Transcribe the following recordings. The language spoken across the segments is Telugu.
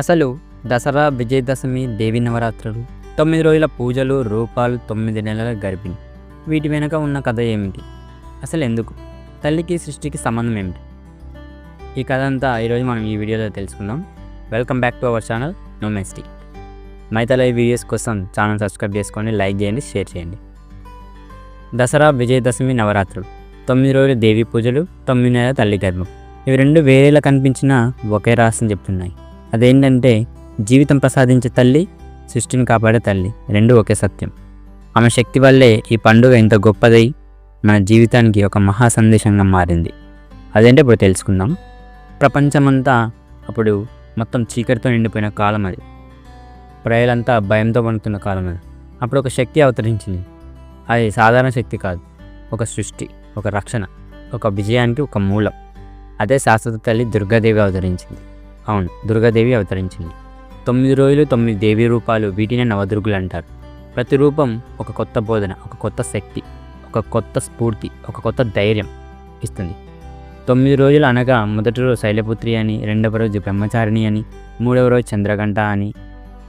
అసలు దసరా విజయదశమి దేవి నవరాత్రులు తొమ్మిది రోజుల పూజలు రూపాలు తొమ్మిది నెలల గర్భిణి. వీటి వెనుక ఉన్న కథ ఏమిటి? అసలు ఎందుకు? తల్లికి సృష్టికి సంబంధం ఏమిటి? ఈ కథ అంతా ఈరోజు మనం ఈ వీడియోలో తెలుసుకుందాం. Welcome back to our channel నోమెస్టీ. మైతల ఈ వీడియోస్ కోసం ఛానల్ సబ్స్క్రైబ్ చేసుకొని లైక్ చేయండి షేర్ చేయండి. దసరా విజయదశమి నవరాత్రులు తొమ్మిది రోజుల దేవి పూజలు తొమ్మిది నెలల తల్లి గర్భం. ఇవి రెండు వేరేలా కనిపించినా ఒకే రాష్ట్రం చెప్తున్నాయి. అదేంటంటే జీవితం ప్రసాదించే తల్లి సృష్టిని కాపాడే తల్లి. రెండు ఒకే సత్యం. ఆమె శక్తి వల్లే ఈ పండుగ ఇంత గొప్పదై మన జీవితానికి ఒక మహా సందేశంగా మారింది. అదేంటే ఇప్పుడు తెలుసుకుందాం. ప్రపంచమంతా అప్పుడు మొత్తం చీకటితో నిండిపోయిన కాలం అది. ప్రజలంతా భయంతో వణుకుతున్న కాలం అది. అప్పుడు ఒక శక్తి అవతరించింది. అది సాధారణ శక్తి కాదు. ఒక సృష్టి ఒక రక్షణ ఒక విజయానికి ఒక మూలం. అదే శాశ్వత తల్లి దుర్గాదేవి అవతరించింది. అవును దుర్గాదేవి అవతరించింది. తొమ్మిది రోజులు తొమ్మిది దేవి రూపాలు వీటినే నవదుర్గులు అంటారు. ప్రతి రూపం ఒక కొత్త బోధన ఒక కొత్త శక్తి ఒక కొత్త స్ఫూర్తి ఒక కొత్త ధైర్యం ఇస్తుంది. తొమ్మిది రోజులు అనగా మొదటి రోజు శైలపుత్రి అని రెండవ రోజు బ్రహ్మచారిణి అని మూడవ రోజు చంద్రగంట అని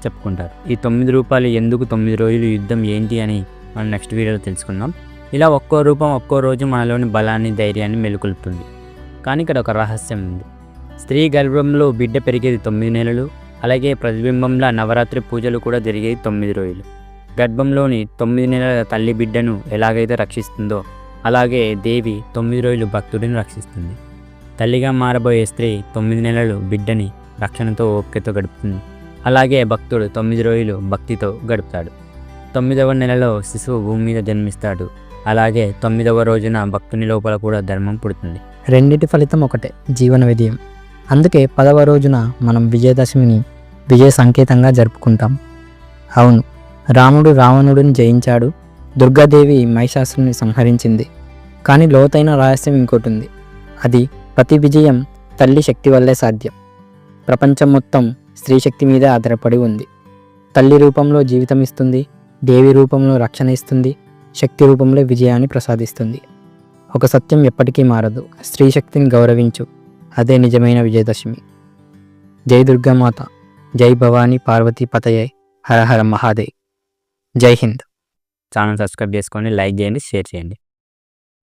చెప్పుకుంటారు. ఈ తొమ్మిది రూపాలు ఎందుకు తొమ్మిది రోజులు యుద్ధం ఏంటి అని మనం నెక్స్ట్ వీడియోలో తెలుసుకుందాం. ఇలా ఒక్కో రూపం ఒక్కో రోజు మనలోని బలాన్ని ధైర్యాన్ని మెలుకొల్పుతుంది. కానీ ఇక్కడ ఒక రహస్యం ఉంది. స్త్రీ గర్భంలో బిడ్డ పెరిగేది తొమ్మిది నెలలు అలాగే ప్రతిబింబంలో నవరాత్రి పూజలు కూడా జరిగేది తొమ్మిది రోజులు. గర్భంలోని తొమ్మిది నెలల తల్లి బిడ్డను ఎలాగైతే రక్షిస్తుందో అలాగే దేవి తొమ్మిది రోజులు భక్తుడిని రక్షిస్తుంది. తల్లిగా మారబోయే స్త్రీ తొమ్మిది నెలలు బిడ్డని రక్షణతో ఓపికతో గడుపుతుంది. అలాగే భక్తుడు తొమ్మిది రోజులు భక్తితో గడుపుతాడు. తొమ్మిదవ నెలలో శిశువు భూమి మీద జన్మిస్తాడు. అలాగే తొమ్మిదవ రోజున భక్తుని లోపల కూడా ధర్మం పుడుతుంది. రెండిటి ఫలితం ఒకటే జీవన విజయం అందుకే పదవ రోజున మనం విజయదశమిని విజయ సంకేతంగా జరుపుకుంటాం. అవును రాముడు రావణుడిని జయించాడు దుర్గాదేవి మహిషాసుని సంహరించింది. కానీ లోతైన రహస్యం ఇంకోటి ఉంది అది ప్రతి విజయం తల్లి శక్తి వల్లే సాధ్యం. ప్రపంచం మొత్తం స్త్రీ శక్తి మీదే ఆధారపడి ఉంది. తల్లి రూపంలో జీవితం ఇస్తుంది దేవి రూపంలో రక్షణ ఇస్తుంది శక్తి రూపంలో విజయాన్ని ప్రసాదిస్తుంది. ఒక సత్యం ఎప్పటికీ మారదు. స్త్రీ శక్తిని గౌరవించు. అదే నిజమైన విజయదశమి. జై దుర్గామాత జై భవానీ పార్వతీ పతయే హర హర మహాదేవ్. జై హింద్. ఛానల్ సబ్స్క్రైబ్ చేసుకొని లైక్ చేయండి షేర్ చేయండి.